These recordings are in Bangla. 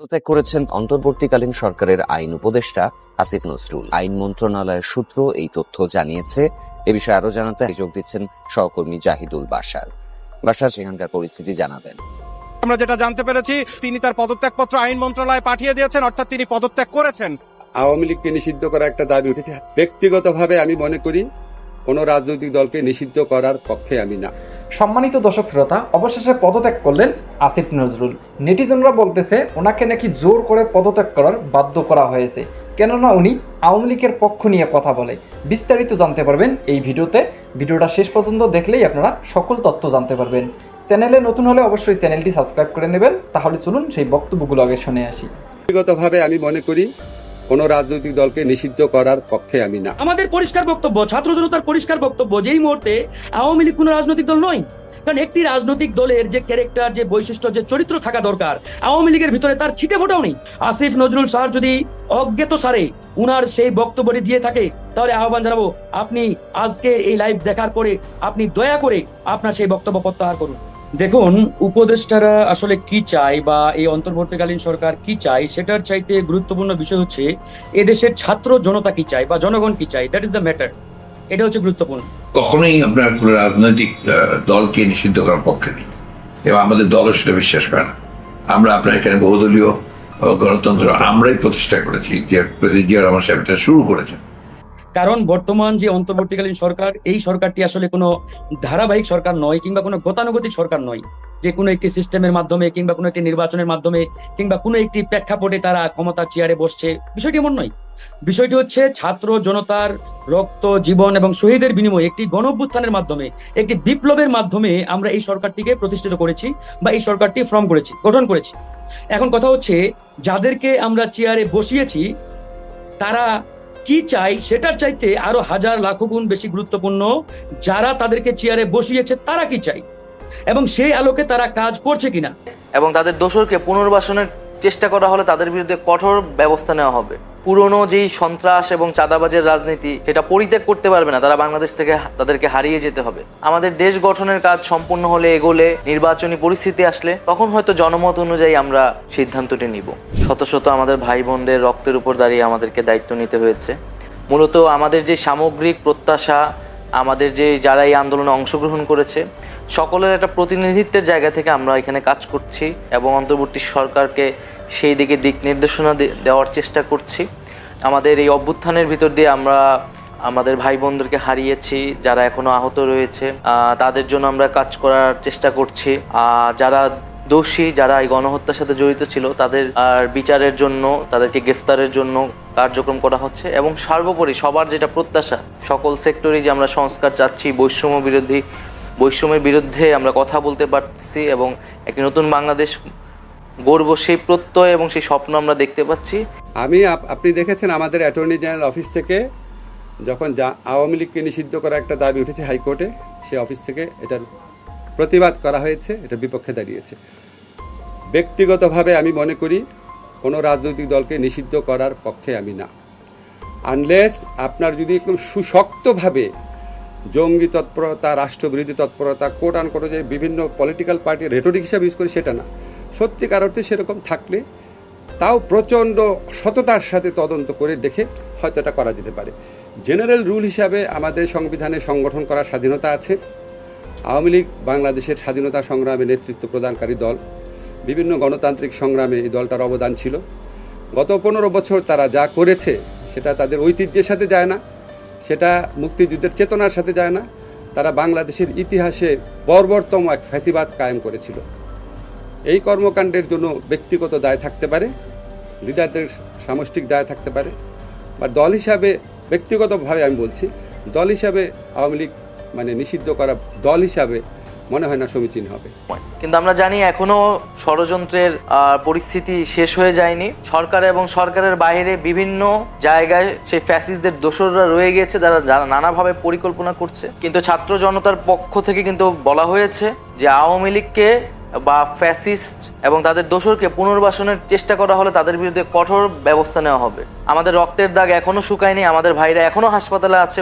পদত্যাগ করেছেন অন্তর্বর্তীকালীন সরকারের আইন উপদেষ্টা আসিফ নজরুল। আইন মন্ত্রণালয়ের সূত্র এই তথ্য জানিয়েছে। এ বিষয়ে আরও জানাতে যোগ দিচ্ছেন সহকর্মী জাহিদুল বাসার বাসার সেখানকার পরিস্থিতি জানাবেন। আমরা যেটা জানতে পেরেছি তিনি তার পদত্যাগপত্র আইন মন্ত্রণালয়ে পাঠিয়ে দিয়েছেন অর্থাৎ তিনি পদত্যাগ করেছেন। আওয়ামী লীগকে নিষিদ্ধ করা একটা দাবি উঠেছে। ব্যক্তিগতভাবে আমি মনে করি কোন রাজনৈতিক দলকে নিষিদ্ধ করার পক্ষে আমি না। সম্মানিত দর্শক শ্রোতা, অবশেষে পদত্যাগ করলেন আসিফ নজরুল। নেটিজনরা বলতেছে, ওনাকে নাকি জোর করে পদত্যাগ করার বাধ্য করা হয়েছে। কেননা উনি আওয়ামী লীগের পক্ষ নিয়ে কথা বলে। বিস্তারিত জানতে পারবেন এই ভিডিওতে। ভিডিওটা শেষ পর্যন্ত দেখলেই আপনারা সকল তথ্য জানতে পারবেন। চ্যানেলে নতুন হলে অবশ্যই চ্যানেলটি সাবস্ক্রাইব করে নেবেন। তাহলে চলুন সেই বক্তব্যগুলো আগে শুনে আসি। ব্যক্তিগতভাবে আমি মনে করি কোন রাজনৈতিক দলকে নিষিদ্ধ করার পক্ষে আমি না। আমাদের পরিষ্কার বক্তব্য, ছাত্র জনতার পরিষ্কার বক্তব্য, যেই মুহূর্তে আওয়ামী লীগ কোনো রাজনৈতিক দল নয়, কারণ একটি রাজনৈতিক দলের যে ক্যারেক্টার যে বৈশিষ্ট্য, যে চরিত্র থাকা দরকার, আওয়ামী লীগের ভিতরে তার ছিটে ফোটাও নেই। আসিফ নজরুল স্যার যদি অজ্ঞাত সারে উনার সেই বক্তব্যটি দিয়ে থাকে, তাহলে আহ্বান জানাব, আপনি আজকে এই লাইভ দেখার পরে আপনি দয়া করে আপনার সেই বক্তব্য প্রত্যাহার করুন। দেখুন উপদেষ্টারা আসলে কি চায় বা এই অন্তর্বর্তীকালীন সরকার কি চায় সেটার চাইতে গুরুত্বপূর্ণ বিষয় হচ্ছে এদেশের ছাত্র জনতা কি চায় বা জনগণ কি চায় দ্যাট ইজ দ্য ম্যাটার এটা হচ্ছে গুরুত্বপূর্ণ কখনোই আপনার কোনো রাজনৈতিক দলকে নিষিদ্ধ করার পক্ষে নেই এবং আমাদের দলও সেটা বিশ্বাস করে না আমরা আপনার এখানে বহুদলীয় গণতন্ত্র আমরাই প্রতিষ্ঠা করেছি যে জিয়া রহমান সাহেব শুরু করেছেন কারণ বর্তমান যে অন্তর্বর্তীকালীন সরকার, এই সরকারটি আসলে কোনো ধারাবাহিক সরকার নয় কিংবা কোনো গতানুগতিক সরকার নয় যে কোনো একটি সিস্টেমের মাধ্যমে কিংবা কোনো একটি নির্বাচনের মাধ্যমে কিংবা কোনো একটি প্রেক্ষাপটে তারা ক্ষমতার চেয়ারে বসছে। বিষয়টি এমন নয়। বিষয়টি হচ্ছে ছাত্র জনতার রক্ত, জীবন এবং শহীদের বিনিময়ে একটি গণ অভ্যুত্থানের মাধ্যমে, একটি বিপ্লবের মাধ্যমে আমরা এই সরকারটিকে প্রতিষ্ঠিত করেছি বা এই সরকারটি ফর্ম করেছি, গঠন করেছি। এখন কথা হচ্ছে, যাদেরকে আমরা চেয়ারে বসিয়েছি, তারা কি চাই সেটার চাইতে আরও হাজার লাখো গুণ বেশি গুরুত্বপূর্ণ যারা তাদেরকে চেয়ারে বসিয়েছে তারা কি চাই? এবং সেই আলোকে তারা কাজ করছে কিনা? এবং তাদের দোষরকে পুনর্বাসনের চেষ্টা করা হলে তাদের বিরুদ্ধে কঠোর ব্যবস্থা নেওয়া হবে। পুরনো যেই সন্ত্রাস এবং চাঁদাবাজের রাজনীতি, সেটা পরিত্যাগ করতে পারবে না। তারা বাংলাদেশ থেকে তাদেরকে হারিয়ে যেতে হবে। আমাদের দেশ গঠনের কাজ সম্পূর্ণ হলে এগোলে নির্বাচনী পরিস্থিতি আসলে, তখন হয়তো জনমত অনুযায়ী আমরা সিদ্ধান্তটি নিব। শত শত আমাদের ভাই বোনদের রক্তের উপর দাঁড়িয়ে আমাদেরকে দায়িত্ব নিতে হয়েছে। মূলত আমাদের যে সামগ্রিক প্রত্যাশা, আমাদের যে যারা এই আন্দোলনে অংশগ্রহণ করেছে, সকলের একটা প্রতিনিধিত্বের জায়গা থেকে আমরা এখানে কাজ করছি এবং অন্তর্বর্তী সরকারকে সেই দিকে দিক নির্দেশনা দেওয়ার চেষ্টা করছি। আমাদের এই অভ্যুত্থানের ভিতর দিয়ে আমরা, আমাদের ভাই বোনদেরকে হারিয়েছি, যারা এখনও আহত রয়েছে তাদের জন্য আমরা কাজ করার চেষ্টা করছি। যারা দোষী, যারা এই গণহত্যার সাথে জড়িত ছিল, তাদের আর বিচারের জন্য, তাদেরকে গ্রেফতারের জন্য কার্যক্রম করা হচ্ছে এবং সর্বোপরি সবার যেটা প্রত্যাশা, সকল সেক্টরেই যে আমরা সংস্কার চাচ্ছি, বৈষম্য বিরোধী, বৈষম্যের বিরুদ্ধে আমরা কথা বলতে পারছি এবং একটি নতুন বাংলাদেশ গর্ব, সেই প্রত্যয় এবং সেই স্বপ্ন আমরা দেখতে পাচ্ছি। আমি আপ- আপনি দেখেছেন আমাদের অ্যাটর্নি জেনারেল অফিস থেকে যখন যা আওয়ামী লীগকে নিষিদ্ধ করা একটা দাবি উঠেছে হাইকোর্টে, সেই অফিস থেকে এটার প্রতিবাদ করা হয়েছে এটার বিপক্ষে দাঁড়িয়েছে। ব্যক্তিগতভাবে আমি মনে করি কোনো রাজনৈতিক দলকে নিষিদ্ধ করার পক্ষে আমি না। আনলেস আপনার যদি একদম সুশক্তভাবে জঙ্গি তৎপরতা, রাষ্ট্রবিরোধী তৎপরতা কোট আন কোটো যে বিভিন্ন পলিটিক্যাল পার্টি রেটোরিক হিসাবে ইউজ করে, সেটা না। সত্যিকার অর্থে সেরকম থাকলে তাও প্রচণ্ড সততার সাথে তদন্ত করে দেখে হয়তো এটা করা যেতে পারে। জেনারেল রুল হিসাবে আমাদের সংবিধানে সংগঠন করার স্বাধীনতা আছে। আওয়ামী লীগ বাংলাদেশের স্বাধীনতা সংগ্রামে নেতৃত্ব প্রদানকারী দল। বিভিন্ন গণতান্ত্রিক সংগ্রামে এই দলটার অবদান ছিল। গত পনেরো বছর তারা যা করেছে, সেটা তাদের ঐতিহ্যের সাথে যায় না। সেটা মুক্তিযুদ্ধের চেতনার সাথে যায় না। তারা বাংলাদেশের ইতিহাসে বর্বরতম এক ফ্যাসিবাদ কায়েম করেছিল। এই কর্মকাণ্ডের জন্য ব্যক্তিগত দায় থাকতে পারে, লিডারদের সামষ্টিক দায় থাকতে পারে, বা দল হিসাবে ব্যক্তিগতভাবে আমি বলছি, দল হিসাবে আওয়ামী লীগ মানে নিষিদ্ধ করা দল হিসাবে মনে হয় না সমীচীন হবে। কিন্তু আমরা জানি এখনও ষড়যন্ত্রের পরিস্থিতি শেষ হয়ে যায়নি। সরকার এবং সরকারের বাইরে বিভিন্ন জায়গায় সেই ফ্যাসিস্টদের দোসররা রয়ে গেছে তারা যারা নানাভাবে পরিকল্পনা করছে। কিন্তু ছাত্র জনতার পক্ষ থেকে কিন্তু বলা হয়েছে যে আওয়ামী লীগকে বা ফ্যাসিস্ট এবং তাদের দোসরকে পুনর্বাসনের চেষ্টা করা হলে তাদের বিরুদ্ধে কঠোর ব্যবস্থা নেওয়া হবে। আমাদের রক্তের দাগ এখনও শুকায়নি, আমাদের ভাইরা এখনও হাসপাতালে আছে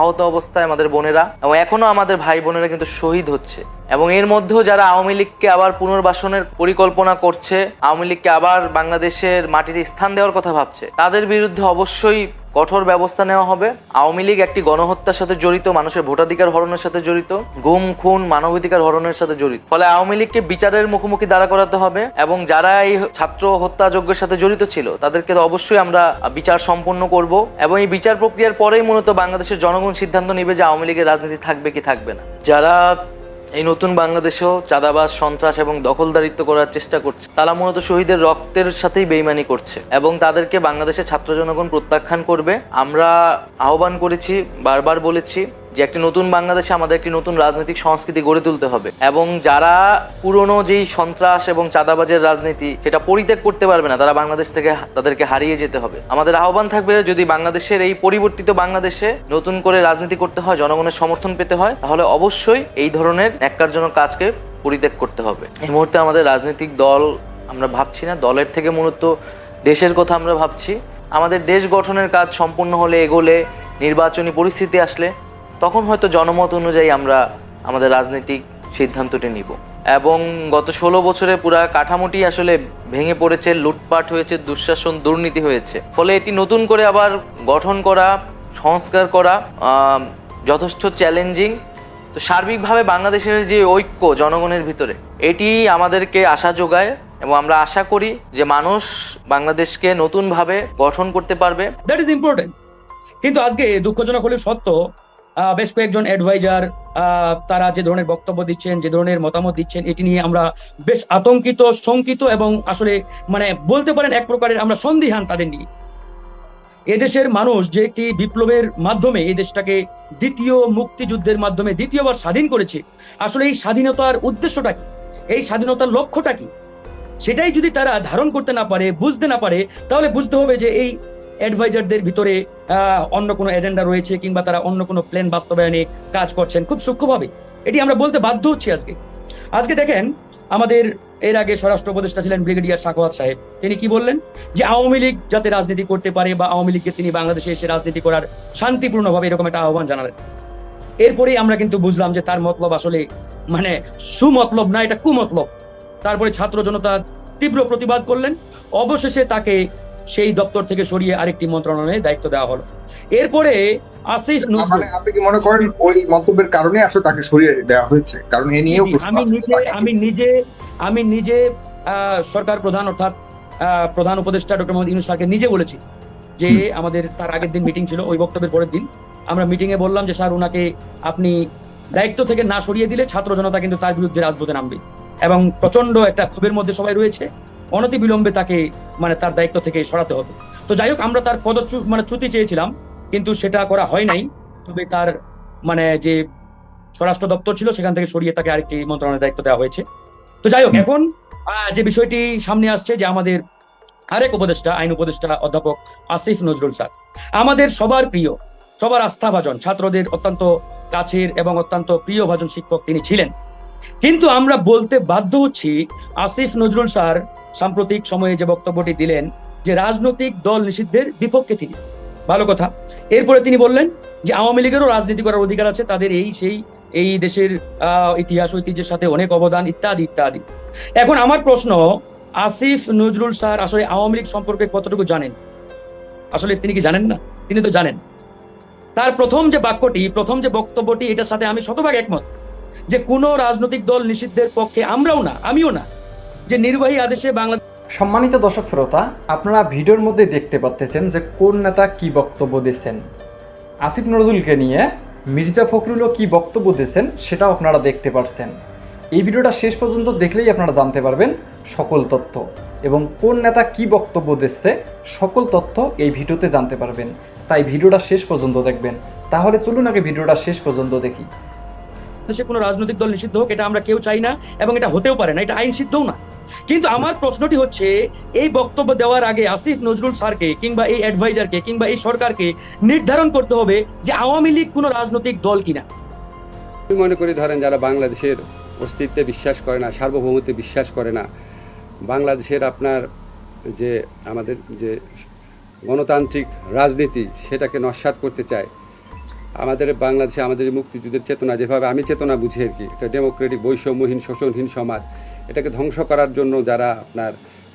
আহত অবস্থায় আমাদের বোনেরা এবং এখনও আমাদের ভাই বোনেরা কিন্তু শহীদ হচ্ছে এবং এর মধ্যেও যারা আওয়ামী লীগকে আবার পুনর্বাসনের পরিকল্পনা করছে, আওয়ামী লীগকে আবার বাংলাদেশের মাটিতে স্থান দেওয়ার কথা ভাবছে, তাদের বিরুদ্ধে অবশ্যই কঠোর ব্যবস্থা নেওয়া হবে। আওয়ামী লীগ একটি গণহত্যার সাথে জড়িত, মানুষের ভোটাধিকার হরণের সাথে জড়িত, গুম, খুন, মানবাধিকার হরণের সাথে জড়িত। ফলে আওয়ামী লীগকে বিচারের মুখোমুখি দাঁড়া করাতে হবে এবং যারা এই ছাত্র হত্যাযজ্ঞের সাথে জড়িত ছিল, তাদেরকে অবশ্যই আমরা বিচার সম্পন্ন করব এবং এই বিচার প্রক্রিয়ার পরেই মূলত বাংলাদেশের জনগণ সিদ্ধান্ত নেবে যে আওয়ামী লীগের রাজনীতি থাকবে কি থাকবে না। যারা এই নতুন বাংলাদেশেও চাঁদাবাজ, সন্ত্রাস এবং দখলদারিত্ব করার চেষ্টা করছে। তারা মূলত শহীদের রক্তের সাথেই বেইমানি করছে এবং তাদেরকে বাংলাদেশের ছাত্র জনগণ প্রত্যাখ্যান করবে। আমরা আহ্বান করেছি, বারবার বলেছি যে একটি নতুন বাংলাদেশে আমাদের একটি নতুন রাজনৈতিক সংস্কৃতি গড়ে তুলতে হবে। এবং যারা পুরনো যেই সন্ত্রাস এবং চাঁদাবাজের রাজনীতি, সেটা পরিত্যাগ করতে পারবে না, তারা বাংলাদেশ থেকে তাদেরকে হারিয়ে যেতে হবে। আমাদের আহ্বান থাকবে, যদি বাংলাদেশের এই পরিবর্তিত বাংলাদেশে নতুন করে রাজনীতি করতে হয়, জনগণের সমর্থন পেতে হয়, তাহলে অবশ্যই এই ধরনের ন্যাক্কারজনক কাজকে পরিত্যাগ করতে হবে। এই মুহূর্তে আমাদের রাজনৈতিক দল আমরা ভাবছি না, দলের থেকে মূলত দেশের কথা আমরা ভাবছি। আমাদের দেশ গঠনের কাজ সম্পূর্ণ হলে, এগোলে, নির্বাচনী পরিস্থিতি আসলে তখন হয়তো জনমত অনুযায়ী আমরা আমাদের রাজনৈতিক সিদ্ধান্তটি নিব। এবং গত ষোলো বছরে পুরা কাঠামোটি আসলে ভেঙে পড়েছে, লুটপাট হয়েছে, দুঃশাসন, দুর্নীতি হয়েছে। ফলে এটি নতুন করে আবার গঠন করা, সংস্কার করা যথেষ্ট চ্যালেঞ্জিং তো সার্বিকভাবে বাংলাদেশের যে ঐক্য জনগণের ভিতরে, এটি আমাদেরকে আশা যোগায় এবং আমরা আশা করি যে মানুষ বাংলাদেশকে নতুনভাবে গঠন করতে পারবে। দ্যাট ইজ ইম্পর্টেন্ট কিন্তু আজকে দুঃখজনক হলে সত্য বেশ কয়েকজন অ্যাডভাইজার তারা যে ধরনের বক্তব্য দিচ্ছেন, যে ধরনের মতামত দিচ্ছেন, এটি নিয়ে আমরা বেশ আতঙ্কিত, শঙ্কিত এবং আসলে মানে বলতে পারেন এক প্রকারের আমরা সন্দিহান তাদের নিয়ে। এদেশের মানুষ যে একটি বিপ্লবের মাধ্যমে এই দেশটাকে দ্বিতীয় মুক্তিযুদ্ধের মাধ্যমে দ্বিতীয়বার স্বাধীন করেছে, আসলে এই স্বাধীনতার উদ্দেশ্যটা কি? এই স্বাধীনতার লক্ষ্যটা কি? সেটাই যদি তারা ধারণ করতে না পারে, বুঝতে না পারে, তাহলে বুঝতে হবে যে এই অ্যাডভাইজারদের ভিতরে অন্য কোনো এজেন্ডা রয়েছে কিংবা তারা অন্য কোনো প্ল্যান বাস্তবায়নে কাজ করছেন খুব সূক্ষ্মভাবে। এটি আমরা বলতে বাধ্য হচ্ছি আজকে। আজকে দেখেন, আমাদের এর আগে স্বরাষ্ট্র উপদেষ্টা ছিলেন ব্রিগেডিয়ার সাকোয়াত সাহেব। তিনি কি বললেন? যে আওয়ামী লীগ যাতে রাজনীতি করতে পারে বা আওয়ামী লীগকে তিনি বাংলাদেশে এসে রাজনীতি করার শান্তিপূর্ণভাবে এরকম একটা আহ্বান জানালেন। এরপরেই আমরা কিন্তু বুঝলাম যে তার মতলব আসলে মানে সুমতলব না, এটা কুমতলব। তারপরে ছাত্র জনতা তীব্র প্রতিবাদ করলেন। অবশেষে তাকে সেই দপ্তর থেকে সরিয়ে আরেকটি মন্ত্রণালয়ে দায়িত্ব দেওয়া হলো। এরপরে আসিফ নজরুল মানে আপনি কি মনে করেন ওই মন্তব্যের কারণে আসলে তাকে সরিয়ে দেওয়া হয়েছে? কারণ এ নিয়েও আমি নিজে আমি নিজে আমি নিজে সরকার প্রধান অর্থাৎ প্রধান উপদেষ্টা ডক্টর মোহাম্মদ ইউনুস স্যারকে নিজে বলেছি যে আমাদের তার আগের দিন মিটিং ছিল ওই বক্তব্যের পরের দিন। আমরা মিটিং এ বললাম যে স্যার ওনাকে আপনি দায়িত্ব থেকে না সরিয়ে দিলে ছাত্র জনতা কিন্তু তার বিরুদ্ধে রাজপথে নামবে। এবং প্রচণ্ড একটা ক্ষোভের মধ্যে সবাই রয়েছে। অনতি বিলম্বে তাকে মানে তার দায়িত্ব থেকে সরাতে হবে। তো যাই হোক আমরা তার পদচ্যু মানে ছুটি চেয়েছিলাম কিন্তু সেটা করা হয় নাই। তবে তার মানে যে স্বরাষ্ট্র দপ্তর ছিল সেখান থেকে সরিয়ে তাকে আরেকটি মন্ত্রণালয়ের দায়িত্ব দেওয়া হয়েছে। তো যাই হোক এখন যে বিষয়টি সামনে আসছে যে আমাদের আরেক উপদেষ্টা আইন উপদেষ্টা অধ্যাপক আসিফ নজরুল স্যার আমাদের সবার প্রিয় সবার আস্থাভাজন ছাত্রদের অত্যন্ত কাছের এবং অত্যন্ত প্রিয় ভাজন শিক্ষক তিনি ছিলেন। কিন্তু আমরা বলতে বাধ্য হচ্ছি আসিফ নজরুল স্যার সাম্প্রতিক সময়ে যে বক্তব্যটি দিলেন, যে রাজনৈতিক দল নিষিদ্ধের বিপক্ষে তিনি। ভালো কথা। এরপরে তিনি বললেন যে আওয়ামী লীগেরও রাজনীতি করার অধিকার আছে, তাদের এই সেই, এই দেশের ইতিহাস, ঐতিহ্যের সাথে অনেক অবদান, ইত্যাদি ইত্যাদি। এখন আমার প্রশ্ন, আসিফ নজরুল স্যার আসলে আওয়ামী লীগ সম্পর্কে কতটুকু জানেন? আসলে তিনি কি জানেন না? তিনি তো জানেন। তার প্রথম যে বাক্যটি, প্রথম যে বক্তব্যটি, এটার সাথে আমি শতভাগ একমত যে কোনো রাজনৈতিক দল নিষিদ্ধের পক্ষে আমরাও না, আমিও না। যে নির্বাহী আদেশে বাংলা সম্মানিত দর্শক শ্রোতা, আপনারা ভিডিওর মধ্যে দেখতে পাচ্তেছেন যে কোন নেতা কি বক্তব্য দিয়েছেন। আসিফ নজরুলকে নিয়ে মির্জা ফখরুলও কি বক্তব্য দিয়েছেন সেটাও আপনারা দেখতে পারছেন। এই ভিডিওটা শেষ পর্যন্ত দেখলেই আপনারা জানতে পারবেন সকল তথ্য এবং কোন নেতা কি বক্তব্য দিচ্ছে সকল তথ্য এই ভিডিওতে জানতে পারবেন। তাই ভিডিওটা শেষ পর্যন্ত দেখবেন। তাহলে চলুন আগে ভিডিওটা শেষ পর্যন্ত দেখি। দেশে কোনো রাজনৈতিক দল নিষিদ্ধ হোক, এটা আমরা কেউ চাই না এবং এটা হতেও পারে না, এটা আইন সিদ্ধও না। কিন্তু আমার প্রশ্নটি হচ্ছে, এই বক্তব্য দেওয়ার আগে আসিফ নজরুল স্যারকে কিংবা এই অ্যাডভাইজারকে কিংবা এই সরকারকে নির্ধারণ করতে হবে যে আওয়ামী লীগ কোনো রাজনৈতিক দল কিনা। আমি মনে করি ধরেন যারা বাংলাদেশের অস্তিত্বে বিশ্বাস করে না, সার্বভৌমত্বে বিশ্বাস করে না, বাংলাদেশের আপনার যে আমাদের যে গণতান্ত্রিক রাজনীতি সেটাকে নস্বাত করতে চায় আমাদের বাংলাদেশে আমাদের মুক্তিযুদ্ধের চেতনা যেভাবে, আমি চেতনা বুঝি আর কি। একটা ডেমোক্রেটিক, বৈষম্যহীন, শোষণহীন সমাজ, এটাকে ধ্বংস করার জন্য যারা আপনার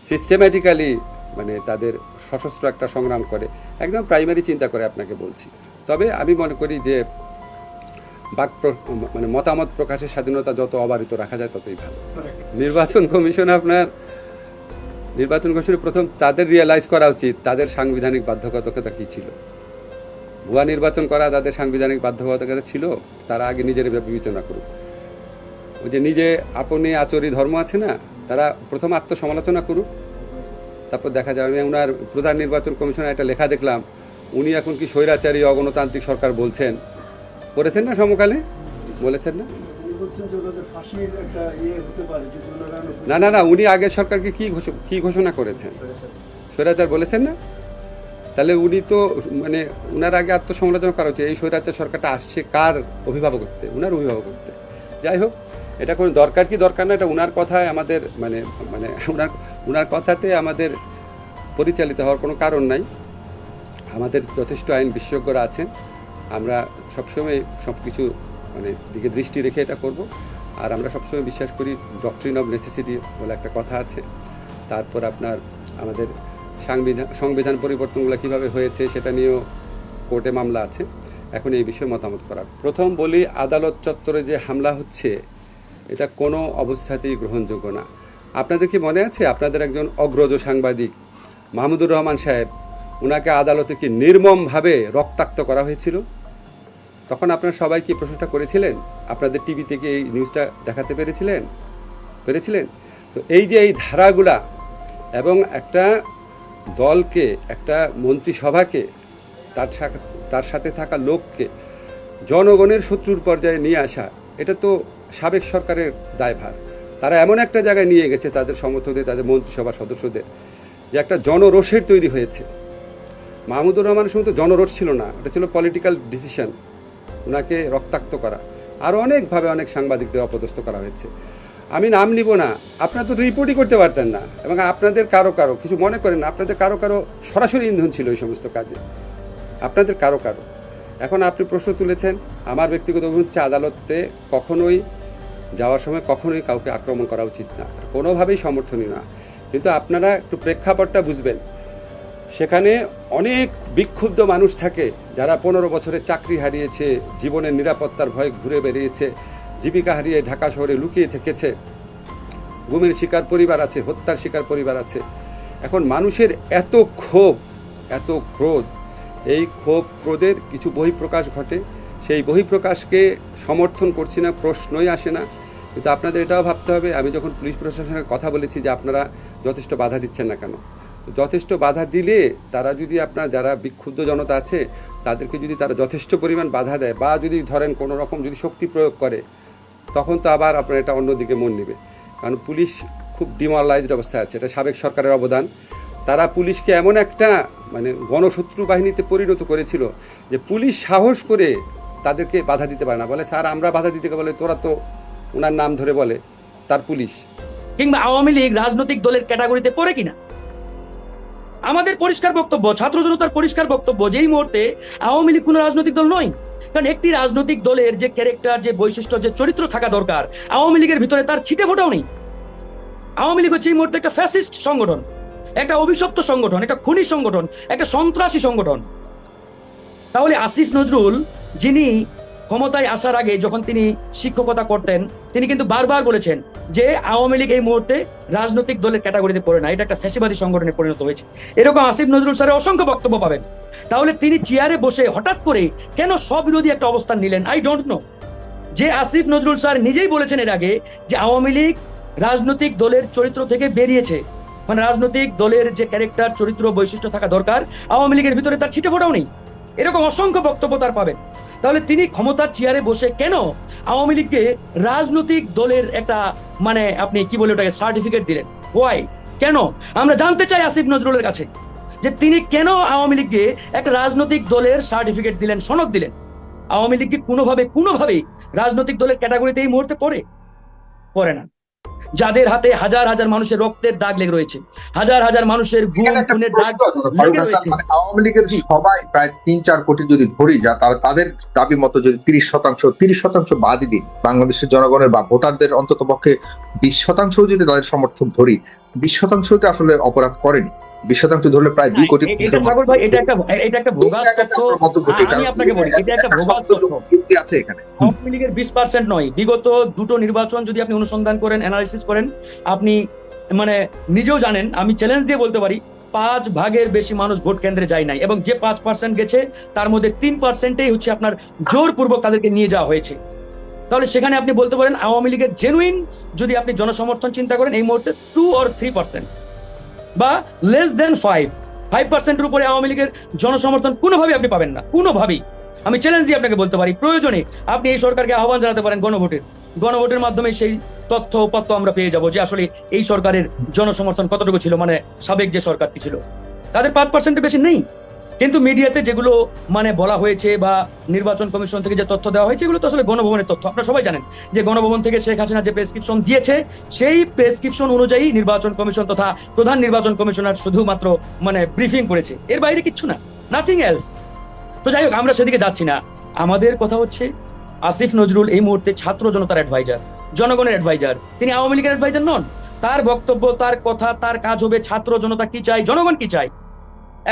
সিস্টেম্যাটিক্যালি মানে তাদের সশস্ত্র একটা সংগ্রাম করে, একদম প্রাইমারি চিন্তা করে আপনাকে বলছি। তবে আমি মনে করি যে বাক মানে মতামত প্রকাশের স্বাধীনতা যত অবারিত রাখা যায় ততই ভালো। নির্বাচন কমিশন আপনার, নির্বাচন কমিশনের প্রথম তাদের রিয়েলাইজ করা উচিত তাদের সাংবিধানিক বাধ্যবাধকতা কী ছিল। ভুয়া নির্বাচন করা তাদের সাংবিধানিক বাধ্যবাধকতা ছিল তারা আগে নিজের বিবেচনা করুক। ওই যে নিজে আপনি আচরি ধর্ম আছে না তারা প্রথম আত্মসমালোচনা করুক। তারপর দেখা যাবে আমি ওনার প্রধান নির্বাচন কমিশনের একটা লেখা দেখলাম উনি এখন কি স্বৈরাচারী অগণতান্ত্রিক সরকার বলছেন। করেছেন না সমকালে? বলেছেন না? না না না উনি আগের সরকারকে কি কি ঘোষণা করেছেন। স্বৈরাচার বলেছেন না? তাহলে উনি তো মানে উনার আগে আত্মসমালোচনা করা উচিত, এই স্বৈরাচার সরকারটা আসছে কার অভিভাবক অভিভাবকত্বে? উনার অভিভাবকত্বে। যাই হোক, এটা কোনো দরকার কি দরকার না, এটা উনার কথায় আমাদের মানে মানে উনার উনার কথাতে আমাদের পরিচালিত হওয়ার কোনো কারণ নাই। আমাদের যথেষ্ট আইন বিশেষজ্ঞরা আছেন। আমরা সবসময় সব কিছু মানে দিকে দৃষ্টি রেখে এটা করব। আর আমরা সবসময় বিশ্বাস করি ডক্ট্রিন অফ নেসেসিটি বলে একটা কথা আছে। তারপর আপনার আমাদের সাংবিধান সংবিধান পরিবর্তনগুলো কীভাবে হয়েছে সেটা নিয়েও কোর্টে মামলা আছে। এখন এই বিষয়ে মতামত করার। প্রথম বলি, আদালত চত্বরে যে হামলা হচ্ছে, এটা কোনো অবস্থাতেই গ্রহণযোগ্য না। আপনাদের কি মনে আছে? আপনাদের একজন অগ্রজ সাংবাদিক, মাহমুদুর রহমান সাহেব ওনাকে আদালতে কি নির্মমভাবে রক্তাক্ত করা হয়েছিল? তখন আপনারা সবাই কি প্রশ্নটা করেছিলেন? আপনাদের টিভি থেকে এই নিউজটা দেখাতে পেরেছিলেন? পেরেছিলেন? তো এই যে এই ধারাগুলা এবং একটা দলকে, একটা মন্ত্রিসভাকে, তার তার সাথে থাকা লোককে জনগণের শত্রুর পর্যায়ে নিয়ে আসা, এটা তো সাবেক সরকারের দায়ভার। তারা এমন একটা জায়গায় নিয়ে গেছে তাদের সমর্থকদের, তাদের মন্ত্রিসভার সদস্যদের, যে একটা জনরোষের তৈরি হয়েছে। মাহমুদুর রহমানের সময় তো জনরোষ ছিল না, এটা ছিল পলিটিক্যাল ডিসিশন ওনাকে রক্তাক্ত করা। আরও অনেকভাবে অনেক সাংবাদিকদের অপদস্থ করা হয়েছে। আমি নাম নিব না। আপনারা তো রিপোর্টই করতে পারতেন না। এবং আপনাদের কারও কারও, কিছু মনে করেন আপনাদের কারও কারও সরাসরি ইন্ধন ছিল এই সমস্ত কাজে। আপনাদের কারও কারও। এখন আপনি প্রশ্ন তুলেছেন, আমার ব্যক্তিগত অভিমত হচ্ছে আদালতে কখনোই যাওয়ার সময় কখনোই কাউকে আক্রমণ করা উচিত না। কোনোভাবেই সমর্থনীয় না। কিন্তু আপনারা একটু প্রেক্ষাপটটা বুঝবেন। সেখানে অনেক বিক্ষুব্ধ মানুষ থাকে যারা পনেরো বছরে চাকরি হারিয়েছে, জীবনের নিরাপত্তার ভয় ঘুরে বেরিয়েছে জীবিকা হারিয়ে ঢাকা শহরে লুকিয়ে থেকেছে। গুমের শিকার পরিবার আছে, হত্যার শিকার পরিবার আছে। এখন মানুষের এত ক্ষোভ, এত ক্রোধ, এই ক্ষোভ ক্রোধের কিছু বহিঃপ্রকাশ ঘটে। সেই বহিঃপ্রকাশকে সমর্থন করছি না, প্রশ্নই আসে না। কিন্তু আপনাদের এটাও ভাবতে হবে, আমি যখন পুলিশ প্রশাসনের কথা বলেছি যে আপনারা যথেষ্ট বাধা দিচ্ছেন না কেন? তো যথেষ্ট বাধা দিলে তারা যদি আপনার যারা বিক্ষুব্ধ জনতা আছে, তাদেরকে যদি তারা যথেষ্ট পরিমাণ বাধা দেয় বা যদি ধরেন কোনো রকম যদি শক্তি প্রয়োগ করে তখন তো আবার আপনার এটা অন্যদিকে মন নেবে। কারণ পুলিশ খুব ডিমোরালাইজড অবস্থায় আছে, এটা সাবেক সরকারের অবদান। তারা পুলিশকে এমন একটা মানে গণশত্রু বাহিনীতে পরিণত করেছিল যে পুলিশ সাহস করে তাদেরকে বাধা দিতে পারে না। বলে, স্যার, আমরা বাধা দিতে বলে তোরা তো ওনার নাম ধরে বলে, তার পুলিশ। কিংবা আওয়ামী লীগ রাজনৈতিক দলের ক্যাটাগরিতে পড়ে কিনা? আমাদের পরিষ্কার বক্তব্য, ছাত্র জনতার পরিষ্কার বক্তব্য, যেই মুহূর্তে আওয়ামী লীগ কোনো রাজনৈতিক দল নয় কারণ একটি রাজনৈতিক দলের যে ক্যারেক্টার যে বৈশিষ্ট্য, যে চরিত্র থাকা দরকার, আওয়ামী লীগের ভিতরে তার ছিটে ফোটাও নেই। আওয়ামী লীগ হচ্ছে এই মুহূর্তে একটা ফ্যাসিস্ট সংগঠন, একটা অভিশপ্ত সংগঠন, একটা খুনি সংগঠন, একটা সন্ত্রাসী সংগঠন। তাহলে আসিফ নজরুল, যিনি ক্ষমতায় আসার আগে যখন তিনি শিক্ষকতা করতেন, তিনি কিন্তু বারবার বলেছেন যে আওয়ামী লীগ এই মুহূর্তে রাজনৈতিক দলের ক্যাটাগরিতে পড়ে না। এটা একটা ফ্যাসিবাদী সংগঠনে পরিণত হয়েছে। এরকম আসিফ নজরুল স্যারের অসংখ্য বক্তব্য পাবেন। তাহলে তিনি চেয়ারে বসে হঠাৎ করে কেন স্ববিরোধী একটা অবস্থান নিলেন? আই ডোন্ট নো যে আসিফ নজরুল স্যার নিজেই বলেছেন এর আগে যে আওয়ামী লীগ রাজনৈতিক দলের চরিত্র থেকে বেরিয়েছে। মানে রাজনৈতিক দলের যে ক্যারেক্টার চরিত্র, বৈশিষ্ট্য থাকা দরকার, আওয়ামী লীগের ভিতরে তার ছিটে ফোটাও নেই। এরকম অসংখ্য বক্তব্য তার পাবেন। তাহলে তিনি ক্ষমতার চেয়ারে বসে কেন আওয়ামী লীগকে রাজনৈতিক দলের একটা মানে আপনি কি বলে ওটাকে সার্টিফিকেট দিলেন? ওয়াই কেন? আমরা জানতে চাই আসিফ নজরুলের কাছে যে তিনি কেন আওয়ামী লীগকে একটা রাজনৈতিক দলের সার্টিফিকেট দিলেন, সনদ দিলেন? আওয়ামী লীগ কি কোনোভাবে, কোনোভাবেই রাজনৈতিক দলের ক্যাটাগরিতে এই মুহূর্তে পড়ে? পড়ে না। যাদের হাতে হাজার হাজার মানুষের রক্তের দাগ লেগে রয়েছে হাজার হাজার মানুষের খুনের দাগ। মানে আওয়ামী লীগের সবাই প্রায় তিন চার কোটি যদি ধরি যা তার তাদের দাবি মতো যদি তিরিশ শতাংশ তিরিশ শতাংশ বাদ দিন বাংলাদেশের জনগণের বা ভোটারদের অন্তত পক্ষে বিশ শতাংশ যদি তাদের সমর্থন ধরি বিশ শতাংশতে আসলে অপরাধ করেনি বিশ শতাংশ ধরলে প্রায় দুই কোটি এটা সাগর ভাই এটা একটা এটা একটা ভোগাস জায়গাতে তথ্য। আপনার মন্তব্য ঠিক, আমি আপনাকে বলি এটা একটা একটা ভোগাস যুক্তি আছে এখানে। আওয়ামী লীগের বিশ পার্সেন্ট নয়। বিগত দুটো নির্বাচন যদি আপনি অনুসন্ধান করেন অ্যানালিসিস করেন আপনি মানে নিজেও জানেন আমি চ্যালেঞ্জ দিয়ে বলতে পারি পাঁচ ভাগের বেশি মানুষ ভোট কেন্দ্রে যায় নাই এবং যে পাঁচ পার্সেন্ট গেছে তার মধ্যে তিন পার্সেন্টেই হচ্ছে আপনার জোরপূর্বক তাদেরকে নিয়ে যাওয়া হয়েছে। তাহলে সেখানে আপনি বলতে পারেন আওয়ামী লীগের জেনুইন যদি আপনি জনসমর্থন চিন্তা করেন এই মুহূর্তে টু অর থ্রি পার্সেন্ট বা লেস দেন ফাইভ ফাইভ পার্সেন্টের উপরে আওয়ামী লীগের জনসমর্থন কোনোভাবেই আপনি পাবেন না, কোনোভাবেই। আমি চ্যালেঞ্জ দিয়ে আপনাকে বলতে পারি, প্রয়োজনে আপনি এই সরকারকে আহ্বান জানাতে পারেন গণভোটের। গণভোটের মাধ্যমে সেই তথ্য উপাত্ত আমরা পেয়ে যাব যে আসলে এই সরকারের জনসমর্থন কতটুকু ছিল মানে সাবেক যে সরকারটি ছিল। তাদের পাঁচ পার্সেন্টের বেশি নেই। কিন্তু মিডিয়াতে যেগুলো মানে বলা হয়েছে বা নির্বাচন কমিশন থেকে যে তথ্য দেওয়া হয়েছে, এগুলো তো আসলে গণভবনের তথ্য। আপনারা সবাই জানেন যে গণভবন থেকে শেখ হাসিনা যে প্রেসক্রিপশন দিয়েছে, সেই প্রেসক্রিপশন অনুযায়ী নির্বাচন কমিশন তথা প্রধান নির্বাচন কমিশনার শুধুমাত্র মানে ব্রিফিং করেছে। এর বাইরে কিচ্ছু না নাথিং এলস তো যাই হোক, আমরা সেদিকে যাচ্ছি না। আমাদের কথা হচ্ছে, আসিফ নজরুল এই মুহূর্তে ছাত্র জনতার অ্যাডভাইজার জনগণের অ্যাডভাইজার তিনি আওয়ামী লীগের অ্যাডভাইজার নন। তার বক্তব্য, তার কথা, তার কাজ হবে ছাত্র জনতা কি চাই জনগণ কি চাই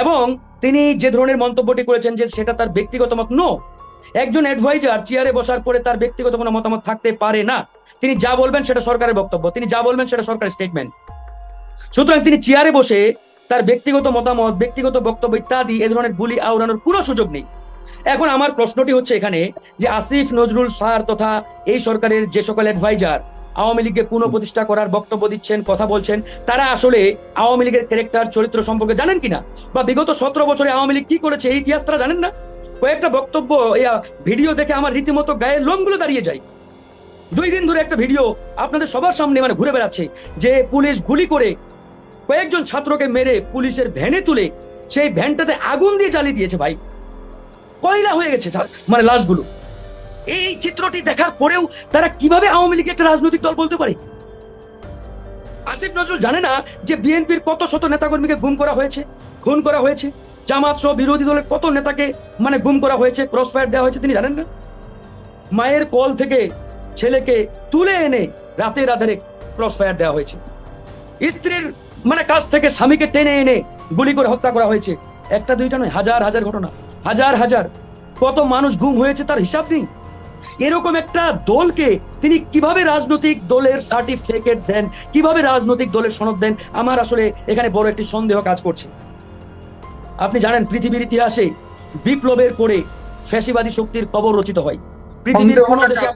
এবং তিনি যে ধরনের মন্তব্যটি করেছেন যে সেটা তার ব্যক্তিগত মত নো একজন অ্যাডভাইজার চেয়ারে বসার পরে তার ব্যক্তিগত কোনো মতামত থাকতে পারে না। তিনি যা বলবেন সেটা সরকারের বক্তব্য, তিনি যা বলবেন সেটা সরকারের স্টেটমেন্ট সুতরাং তিনি চেয়ারে বসে তার ব্যক্তিগত মতামত, ব্যক্তিগত বক্তব্য ইত্যাদি এ ধরনের বুলি আওড়ানোর কোনো সুযোগ নেই। এখন আমার প্রশ্নটি হচ্ছে এখানে যে আসিফ নজরুল স্যার তথা এই সরকারের যে সকল অ্যাডভাইজার আওয়ামী লীগকে পুনঃপ্রতিষ্ঠা করার বক্তব্য দিচ্ছেন, কথা বলছেন। তারা আসলে আওয়ামী লীগের ক্যারেক্টার চরিত্র সম্পর্কে জানেন কিনা? বা বিগত সতেরো বছরে আওয়ামী লীগ কি করেছে, এই ইতিহাস তারা জানেন না? কয়েকটা বক্তব্য ভিডিও দেখে আমার রীতিমতো গায়ের লোমগুলো দাঁড়িয়ে যায়। দুই দিন ধরে একটা ভিডিও আপনাদের সবার সামনে মানে ঘুরে বেড়াচ্ছে যে পুলিশ গুলি করে কয়েকজন ছাত্রকে মেরে পুলিশের ভ্যানে তুলে সেই ভ্যানটাতে আগুন দিয়ে জ্বালিয়ে দিয়েছে ভাই। কয়লা হয়ে গেছে মানে লাশগুলো। এই চিত্রটি দেখার পরেও তারা কীভাবে আওয়ামী লীগ একটা রাজনৈতিক দল বলতে পারে? আসিফ নজরুল জানে না যে বিএনপির কত শত নেতাকর্মীকে গুম করা হয়েছে, খুন করা হয়েছে, জামাত সহ বিরোধী দলের কত নেতাকে মানে গুম করা হয়েছে ক্রস ফায়ার দেওয়া হয়েছে তিনি জানেন না? মায়ের কল থেকে ছেলেকে তুলে এনে রাতের আধারে ক্রস ফায়ার দেওয়া হয়েছে। স্ত্রীর মানে কাছ থেকে স্বামীকে টেনে এনে গুলি করে হত্যা করা হয়েছে। একটা দুইটা নয়, হাজার হাজার ঘটনা। হাজার হাজার। কত মানুষ গুম হয়েছে তার হিসাব নেই। এরকম একটা দলকে তিনি কীভাবে রাজনৈতিক দলের সার্টিফিকেট দেন কীভাবে রাজনৈতিক দলের সনদ দেন আমার আসলে এখানে বড় একটি সন্দেহ কাজ করছে। আপনি জানেন পৃথিবীর ইতিহাসে বিপ্লবের পরে ফ্যাসিবাদী শক্তির কবর রচিত হয়। পৃথিবীর কোন দেশে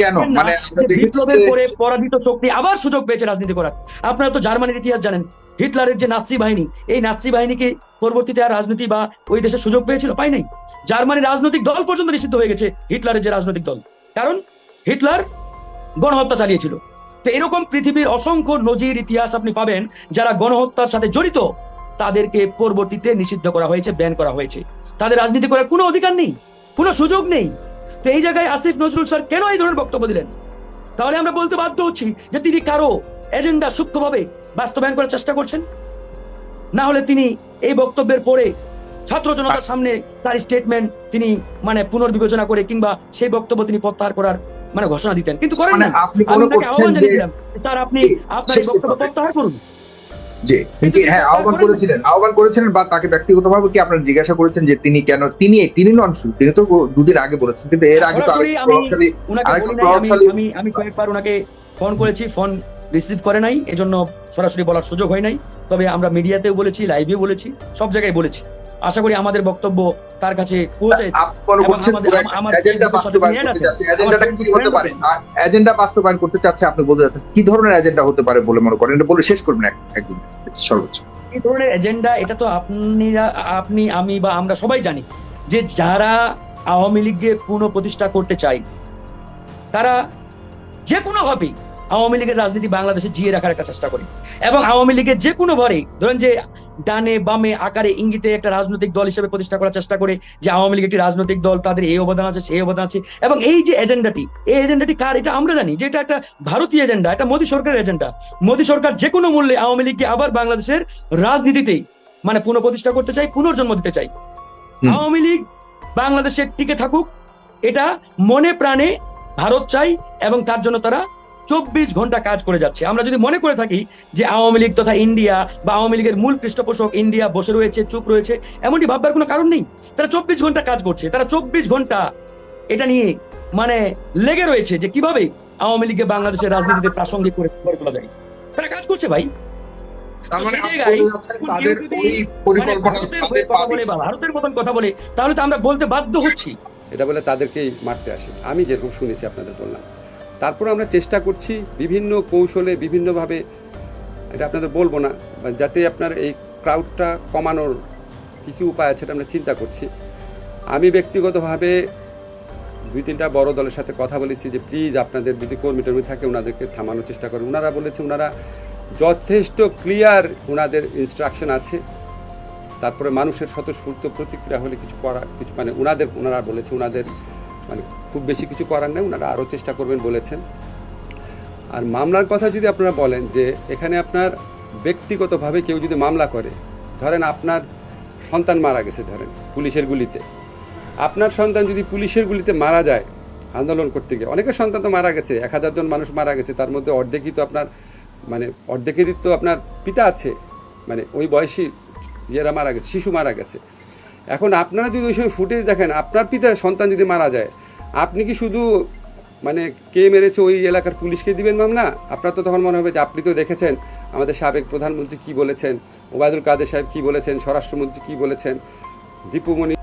কেন? মানে বিপ্লবের পরে পরাজিত শক্তি আবার সুযোগ পেয়েছে রাজনীতি করার। আপনারা তো জার্মানির ইতিহাস জানেন হিটলারের যে নাৎসি বাহিনী এই নাৎসি বাহিনীকে পরবর্তীতে আর রাজনীতি বা ওই দেশে সুযোগ পেয়েছিল পাই নাই। জার্মানির রাজনৈতিক দল পর্যন্ত নিষিদ্ধ হয়ে গেছে হিটলারের যে রাজনৈতিক দল। কারণ হিটলার গণহত্যা চালিয়েছিল। তো এরকম পৃথিবীর অসংখ্য নজির ইতিহাস আপনি পাবেন যারা গণহত্যার সাথে জড়িত, তাদেরকে পরবর্তীতে নিষিদ্ধ করা হয়েছে ব্যান করা হয়েছে। তাদের রাজনীতি করার কোনো অধিকার নেই, কোনো সুযোগ নেই। তো এই জায়গায় আসিফ নজরুল স্যার কেন এই ধরনের বক্তব্য দিলেন? তাহলে আমরা বলতে বাধ্য হচ্ছি যে তিনি কারও এজেন্ডা সূক্ষ্মভাবে বাস্তবায়ন করার চেষ্টা করছেন? না হলে তিনি এই বক্তব্যের পরে ছাত্র জনতার সামনে তার স্টেটমেন্ট তিনি মানে পুনর্বিবেচনা করে কিংবা সেই বক্তব্য তিনি প্রত্যাহার করার মানে ঘোষণা দিতেন। কিন্তু করেন মানে না আপনি আহ্বান জানিয়েছিলাম স্যার আপনি আপনার এই বক্তব্য প্রত্যাহার করুন। হ্যাঁ আহ্বান করেছিলেন আহ্বান করেছিলেন বা তাকে ব্যক্তিগতভাবে কি আপনারা জিজ্ঞাসা করেছেন যে তিনি কেন তিনি তিনি নন তিনি তো দুদিন আগে বলেছেন কিন্তু এর আগে তো আমি- প্রভাবশালী আমি প্রভাবশালী- আমি আমি কয়েকবার ওনাকে ফোন করেছি ফোন রিসিভ করে নাই এজন্য সরাসরি বলার সুযোগ হয় নাই। তবে আমরা মিডিয়াতেও বলেছি লাইভেও বলেছি সব জায়গায় বলেছি। আশা করি আমাদের বক্তব্য তার কাছে পৌঁছে আপনি এজেন্ডা বাস্তবায়ন করতে চাচ্ছে বলতে যাচ্ছেন কি ধরনের এজেন্ডা হতে পারে বলে মনে করেন? এটা বলে শেষ করবেন একদম। সর্বোচ্চ। এই ধরনের এজেন্ডা এটা তো আপনিরা আপনি আমি বা আমরা সবাই জানি যে যারা আওয়ামী লীগকে পুনঃপ্রতিষ্ঠা করতে চাই তারা যে কোনো ভাবেই আওয়ামী লীগের রাজনীতি বাংলাদেশে জিয়ে রাখার একটা চেষ্টা করে। এবং আওয়ামী লীগের যে কোনো ভাবে ধরেন যে ডানে বামে আকারে ইঙ্গিতে একটা রাজনৈতিক দল হিসেবে প্রতিষ্ঠা করার চেষ্টা করে যে আওয়ামী লীগ একটি রাজনৈতিক দল তাদের এই অবদান আছে সেই অবদান আছে। এবং এই যে এজেন্ডাটি এই এজেন্ডাটি কার? এটা আমরা জানি যে এটা একটা ভারতীয় এজেন্ডা এটা মোদী সরকারের এজেন্ডা। মোদী সরকার যে কোনো মূল্যে আওয়ামী লীগকে আবার বাংলাদেশের রাজনীতিতেই মানে পুনঃপ্রতিষ্ঠা করতে চাই পুনর্জন্ম দিতে চাই। আওয়ামী লীগ বাংলাদেশের টিকে থাকুক এটা মনে প্রাণে ভারত চাই এবং তার জন্য তারা চব্বিশ ঘণ্টা কাজ করে যাচ্ছে। আমরা যদি মনে করে থাকি যে আওয়ামী লীগ তথা ইন্ডিয়া বা আওয়ামী লীগের মূল পৃষ্ঠপোষক ইন্ডিয়া বসে রয়েছে চুপ রয়েছে এমনটি ভাববার কোনো কারণ নেই। তারা চব্বিশ ঘণ্টা কাজ করছে। তারা চব্বিশ ঘণ্টা এটা নিয়ে মানে লেগে রয়েছে যে কীভাবে আওয়ামী লীগকে বাংলাদেশের রাজনীতিতে প্রাসঙ্গিক করে গড়ে তোলা যায়। তারা কাজ করছে ভাই। মানে মানে ভারতের মতন কথা বলে তাহলে তো আমরা বলতে বাধ্য হচ্ছি। এটা বলে তাদেরকেই মারতে আসে। আমি যেরকম শুনেছি আপনাদের বললাম। তারপর আমরা চেষ্টা করছি বিভিন্ন কৌশলে, বিভিন্নভাবে, এটা আপনাদের বলব না যাতে আপনার এই ক্রাউডটা কমানোর কী কী উপায় আছে এটা আমরা চিন্তা করছি। আমি ব্যক্তিগতভাবে দুই তিনটা বড় দলের সাথে কথা বলেছি যে, প্লিজ আপনাদের যদি কর্মী টর্মী থাকে ওনাদেরকে থামানোর চেষ্টা করেন। ওনারা বলেছে ওনারা যথেষ্ট ক্লিয়ার ওনাদের ইনস্ট্রাকশন আছে। তারপরে মানুষের স্বতঃস্ফূর্ত প্রতিক্রিয়া হলে কিছু করা, কিছু মানে ওনাদের ওনারা বলেছে ওনাদের মানে খুব বেশি কিছু করার নেই, ওনারা আরও চেষ্টা করবেন বলেছেন। আর মামলার কথা যদি আপনারা বলেন যে এখানে আপনার ব্যক্তিগতভাবে কেউ যদি মামলা করে, ধরেন আপনার সন্তান মারা গেছে ধরেন পুলিশের গুলিতে, আপনার সন্তান যদি পুলিশের গুলিতে মারা যায় আন্দোলন করতে গিয়ে, অনেকের সন্তান তো মারা গেছে, এক হাজার জন মানুষ মারা গেছে, তার মধ্যে অর্ধেকই তো আপনার মানে অর্ধেকেরই তো আপনার পিতা আছে মানে ওই বয়সী ইয়েরা মারা গেছে, শিশু মারা গেছে এখন আপনারা যদি ওই সময় ফুটেজ দেখেন, আপনার পিতার সন্তান যদি মারা যায়, আপনি কি শুধু মানে কে মেরেছে ওই এলাকার পুলিশকে দিবেন মামলা? আপনার তো তখন মনে হবে যে আপনি তো দেখেছেন, আমাদের সাবেক প্রধানমন্ত্রী কি বলেছেন, ওবায়দুল কাদের সাহেব কি বলেছেন, স্বরাষ্ট্রমন্ত্রী কি বলেছেন দীপুমণি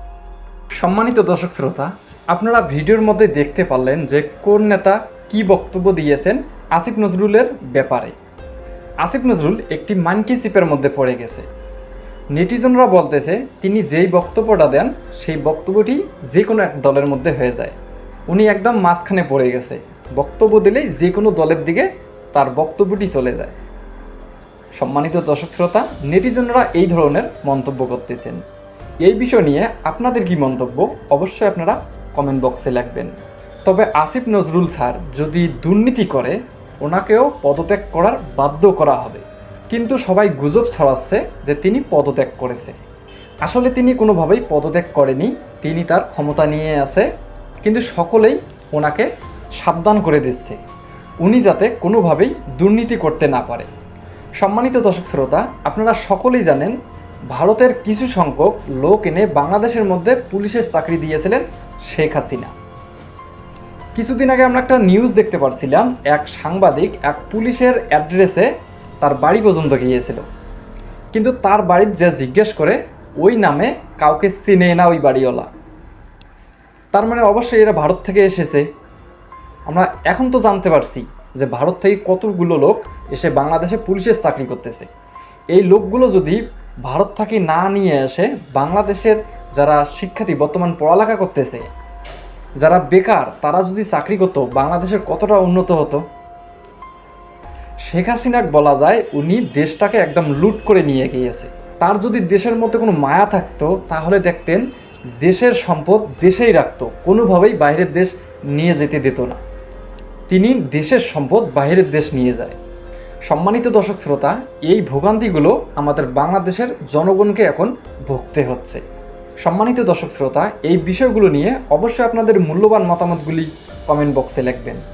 সম্মানিত দর্শক শ্রোতা, আপনারা ভিডিওর মধ্যে দেখতে পারলেন যে কোন নেতা কি বক্তব্য দিয়েছেন আসিফ নজরুলের ব্যাপারে। আসিফ নজরুল একটি মানকি সিপের মধ্যে পড়ে গেছে। নেটিজনরা বলতেছে, তিনি যেই বক্তব্যটা দেন, সেই বক্তব্যটি যে কোনো এক দলের মধ্যে হয়ে যায়। উনি একদম মাঝখানে পড়ে গেছে। বক্তব্য দিলেই যে কোনো দলের দিকে তার বক্তব্যটি চলে যায়। সম্মানিত দর্শক শ্রোতা, নেটিজনরা এই ধরনের মন্তব্য করতেছেন। এই বিষয় নিয়ে আপনাদের কি মন্তব্য? অবশ্যই আপনারা কমেন্ট বক্সে লিখবেন। তবে আসিফ নজরুল স্যার যদি দুর্নীতি করে, ওনাকেও পদত্যাগ করার বাধ্য করা হবে। কিন্তু সবাই গুজব ছড়াচ্ছে যে তিনি পদত্যাগ করেছে। আসলে তিনি কোনোভাবেই পদত্যাগ করেনি, তিনি তার ক্ষমতা নিয়ে আছে, কিন্তু সকলেই ওনাকে সাবধান করে দিচ্ছে। উনি যাতে কোনোভাবেই দুর্নীতি করতে না পারে। সম্মানিত দর্শক শ্রোতা, আপনারা সকলেই জানেন, ভারতের কিছু সংখ্যক লোক এনে বাংলাদেশের মধ্যে পুলিশের চাকরি দিয়েছিলেন শেখ হাসিনা। কিছুদিন আগে আমরা একটা নিউজ দেখতে পারছিলাম, এক সাংবাদিক এক পুলিশের অ্যাড্রেসে তার বাড়ি পর্যন্ত গিয়েছিল। কিন্তু তার বাড়ির যে জিজ্ঞেস করে, ওই নামে কাউকে চিনে না ওই বাড়িওয়ালা। তার মানে অবশ্যই এরা ভারত থেকে এসেছে। আমরা এখন তো জানতে পারছি যে ভারত থেকে কতগুলো লোক এসে বাংলাদেশে পুলিশের চাকরি করতেছে। এই লোকগুলো যদি ভারত থেকে না নিয়ে এসে বাংলাদেশের যারা শিক্ষার্থী বর্তমান পড়ালেখা করতেছে, যারা বেকার, তারা যদি চাকরি করতো, বাংলাদেশের কতটা উন্নত হতো? শেখ হাসিনাক বলা যায়, উনি দেশটাকে একদম লুট করে নিয়ে গিয়েছে। তার যদি দেশের মধ্যে কোনো মায়া থাকতো, তাহলে দেখতেন দেশের সম্পদ দেশেই রাখতো, কোনোভাবেই বাইরের দেশ নিয়ে যেতে দিত না। তিনি দেশের সম্পদ বাইরের দেশ নিয়ে যায়। সম্মানিত দর্শক শ্রোতা, এই ভোগান্তিগুলো আমাদের বাংলাদেশের জনগণকে এখন ভুগতে হচ্ছে। সম্মানিত দর্শক শ্রোতা, এই বিষয়গুলো নিয়ে অবশ্যই আপনাদের মূল্যবান মতামতগুলি কমেন্ট বক্সে লিখবেন।